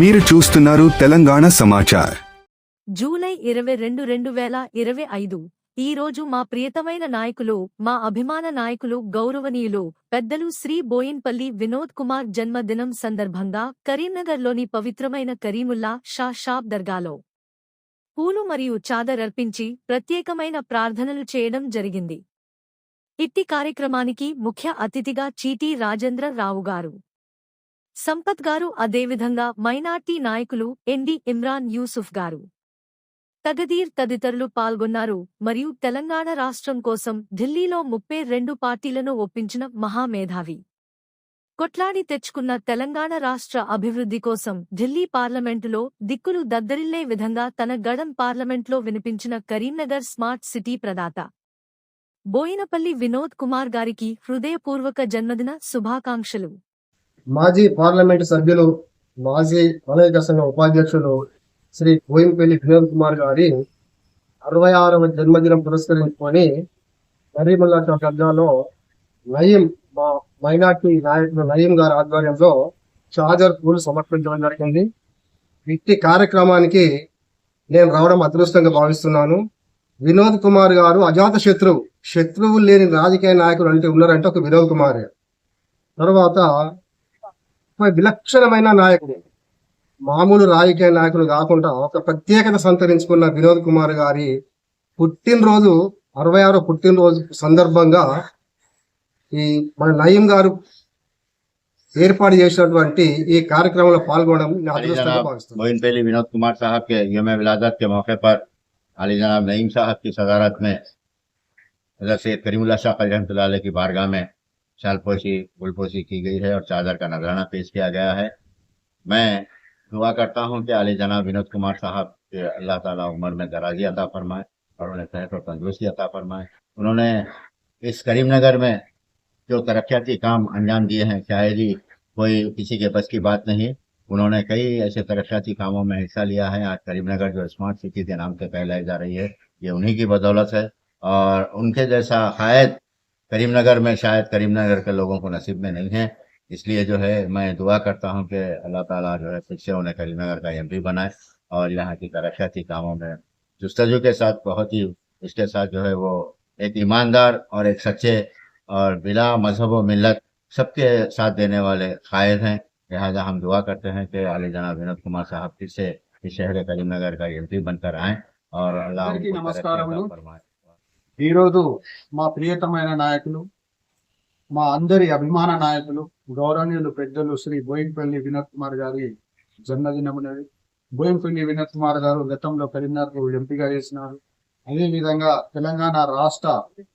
మీరు చూస్తున్నారు తెలంగాణ సమాచార్. జూలై ఇరవై రెండు రెండు వేల ఇరవై ఐదు. ఈ రోజు మా ప్రియతమైన నాయకులు మా అభిమాన నాయకులు గౌరవనీయులు పెద్దలు శ్రీ బోయిన్పల్లి వినోద్ కుమార్ జన్మదినం సందర్భంగా కరీంనగర్లోని పవిత్రమైన కరీముల్లా షా షాబ్ దర్గాలో పూలు మరియు చాదర్ అర్పించి ప్రత్యేకమైన ప్రార్థనలు చేయడం జరిగింది. ఇట్టి కార్యక్రమానికి ముఖ్య అతిథిగా చీటీ రాజేంద్ర రావు గారు. సంపత్ గారు అదేవిధంగా మైనార్టీ నాయకులు ఎండి ఇమ్రాన్ యూసుఫ్ గారు. తగదీర్ తదితరులు పాల్గొన్నారు మరియు తెలంగాణ రాష్ట్రం కోసం ఢిల్లీలో ముప్పై రెండు పార్టీలను ఒప్పించిన మహామేధావి. కొట్లాడి తెచ్చుకున్న తెలంగాణ రాష్ట్ర అభివృద్ధి కోసం ఢిల్లీ పార్లమెంటులో దిక్కులు దద్దరిల్లే విధంగా తన గడం పార్లమెంట్లో వినిపించిన కరీంనగర్ స్మార్ట్ సిటీ ప్రదాత. బోయినపల్లి వినోద్ కుమార్ గారికి హృదయపూర్వక జన్మదిన శుభాకాంక్షలు. మాజీ పార్లమెంట్ సభ్యులు మాజీ వలయ సంఘ ఉపాధ్యక్షులు శ్రీ కోయంపల్లి వినోద్ కుమార్ గారి అరవై ఆరవ జన్మదినం పురస్కరించుకొని కరీముల్లా చౌక్ దర్గాలో నయీం మా మైనార్టీ నాయకులు నయీం గారి ఆధ్వర్యంలో చార్జర్ పూలు సమర్పించడం జరిగింది. ఇట్టి కార్యక్రమానికి నేను రావడం అదృష్టంగా భావిస్తున్నాను. వినోద్ కుమార్ గారు అజాత శత్రువు శత్రువులు లేని రాజకీయ నాయకులు అంటే ఉన్నారంటే ఒక వినోద్ కుమార్. తర్వాత విలక్షణమైన నాయకుడు మామూలు రాజకీయ నాయకులు కాకుండా ఒక ప్రత్యేకత సంతరించుకున్న వినోద్ కుమార్ గారి పుట్టినరోజు అరవై ఆరో పుట్టినరోజు సందర్భంగా ఈ మన నయీం గారు ఏర్పాటు చేసినటువంటి ఈ కార్యక్రమంలో పాల్గొనడం నేను अली అదృష్టంగా जनाब భావిస్తున్నాను मोइन पेली विनोद कुमार साहब के यम विलादत के मौके पर अली जनाब नईम साहब की सदारत में हजरत सैद करीमुल्ला शाह रहमत की बारगाह में शालपोशी गुलपोशी की गई है और चादर का नजराना पेश किया गया है। मैं दुआ करता हूँ कि अली जनाब विनोद कुमार साहब के अल्लाह ताला उम्र में दराजी अता फरमाए और उन्हें सेहत और तंदुरुस्ती अता फरमाए। उन्होंने इस करीमनगर में जो तरक्याती काम अंजाम दिए हैं शायद ही कोई किसी के बस की बात नहीं। उन्होंने कई ऐसे तरक्याती कामों में हिस्सा लिया है। आज करीमनगर जो स्मार्ट सिटी के नाम से कहलाई जा रही है, ये उन्हीं की बदौलत है और उनके जैसा शायद करीमनगर में शायद करीमनगर के लोगों को नसीब में नहीं है। इसलिए जो है मैं दुआ करता हूँ कि अल्लाह ताला जो है फिर से उन्हें करीमनगर का एमपी बनाए और यहाँ की तरक्याती कामों में जस्तजु के साथ बहुत ही इसके साथ जो है वो एक ईमानदार और एक सच्चे और बिला मज़हब व मिलत सबके साथ देने वाले कायद हैं। लिहाजा हम दुआ करते हैं कि अली जनाब विनोद कुमार साहब फिर से इस शहर करीमनगर का एम बनकर आए और अल्लाह फरमाए। ఈరోజు మా ప్రియతమైన నాయకులు మా అందరి అభిమాన నాయకులు గౌరవనీయులు పెద్దలు శ్రీ బోయింపల్లి వినోద్ కుమార్ గారి జన్మదినమునది బోయింపల్లి వినోద్ కుమార్ గారు గతంలో కరీంనగర్ ఎంపీగా చేసినారు. అదేవిధంగా తెలంగాణ రాష్ట్ర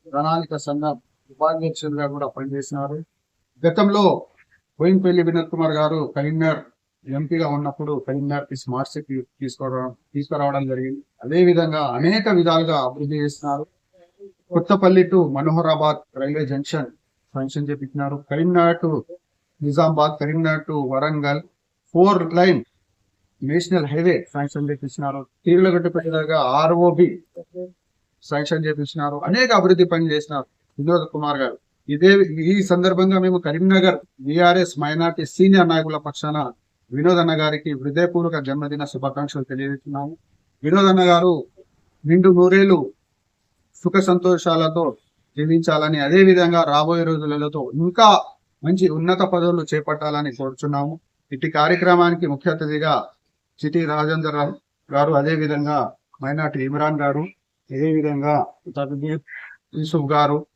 ప్రణాళిక సంఘం ఉపాధ్యక్షులుగా కూడా పనిచేసినారు. గతంలో బోయింపల్లి వినోద్ కుమార్ గారు కరీంనగర్ ఎంపీగా ఉన్నప్పుడు కరీంనగర్కి స్మార్ట్ సిటీ తీసుకురావడం తీసుకురావడం జరిగింది. అదే విధంగా అనేక విధాలుగా అభివృద్ధి చేస్తున్నారు Kothapalli to Manoharabad railway junction function చేపించినారు. Karimnagar to Nizamabad Karimnagar to Warangal four lane national highway sanction చేపించినారు. Tirlagattupeta దగ్గర ఆర్ఓబి శాంక్షన్ చేపించినారు. అనేక అభివృద్ధి పని చేసినారు వినోద్ కుమార్ గారు. ఇదే ఈ సందర్భంగా మేము కరీంనగర్ బీఆర్ఎస్ మైనార్టీ సీనియర్ నాయకుల పక్షాన వినోద్ అన్న గారికి హృదయపూర్వక జన్మదిన శుభాకాంక్షలు తెలియజేస్తున్నాము. వినోద్ అన్న గారు నిండు నూరేళ్ళు సుఖ సంతోషాలతో జీవించాలని అదే విధంగా రాబోయే రోజులలో ఇంకా మంచి ఉన్నత పదవులు చేపట్టాలని కోరుచున్నాము. ఇట్టి కార్యక్రమానికి ముఖ్య అతిథిగా చిటి రాజేందర్ రావు గారు అదే విధంగా మైనార్టీ ఇమ్రాన్ గారు అదే విధంగా యూసుఫ్ గారు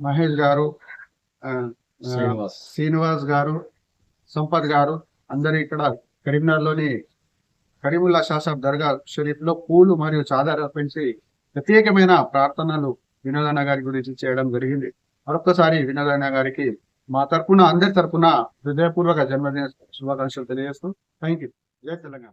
మహేష్ గారు శ్రీనివాస్. గారు సంపత్ గారు అందరు ఇక్కడ కరీంనగర్లోని కరీముల్లా షాసాబ్ దర్గా షరీఫ్లో పూలు మరియు చాదర పెంచి ప్రత్యేకమైన ప్రార్థనలు వినోదన్న గారి గురించి చేయడం జరిగింది. మరొకసారి వినోదన్న గారికి మా తరపున అందరి తరఫున హృదయపూర్వక జన్మదిన శుభాకాంక్షలు తెలియజేస్తూ థ్యాంక్ యూ జై తెలంగాణ.